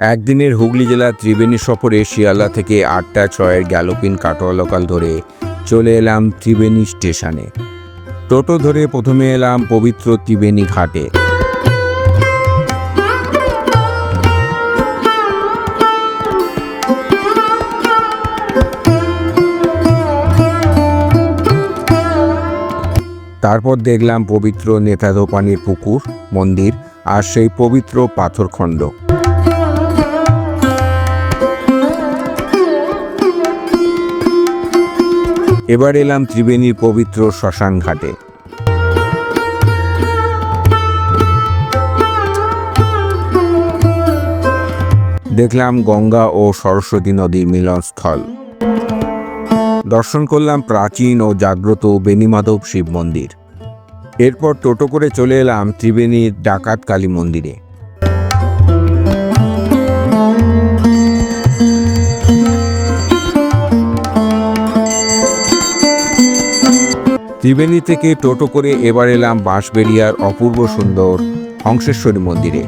একদিনের হুগলি জেলার ত্রিবেণী সফরে শিয়ালদা থেকে আটটা ছয়ের গ্যালোপিন কাটোয়া লোকাল ধরে চলে এলাম ত্রিবেণী স্টেশনে। টোটো ধরে প্রথমে এলাম পবিত্র ত্রিবেণী ঘাটে। তারপর দেখলাম পবিত্র নেতাদোপানির পুকুর, মন্দির আর সেই পবিত্র পাথরখণ্ড। এবার এলাম ত্রিবেণীর পবিত্র শ্মশান ঘাটে। দেখলাম গঙ্গা ও সরস্বতী নদীর মিলনস্থল। দর্শন করলাম প্রাচীন ও জাগ্রত বেনিমাধব শিব মন্দির। এরপর টোটো করে চলে এলাম ত্রিবেণীর ডাকাত কালী মন্দিরে। ত্রিবেণী থেকে টোটো করে এবার এলাম বাঁশবেড়িয়ার অপূর্ব সুন্দর হংসেশ্বরী মন্দিরে।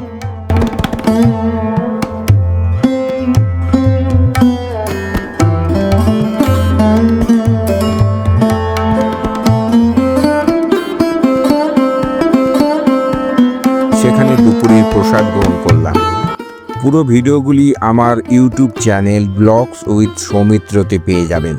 সেখানে দুপুরের প্রসাদ গ্রহণ করলাম। পুরো ভিডিওগুলি আমার ইউটিউব চ্যানেল ব্লগস উইথ সৌমিত্রতে পেয়ে যাবেন।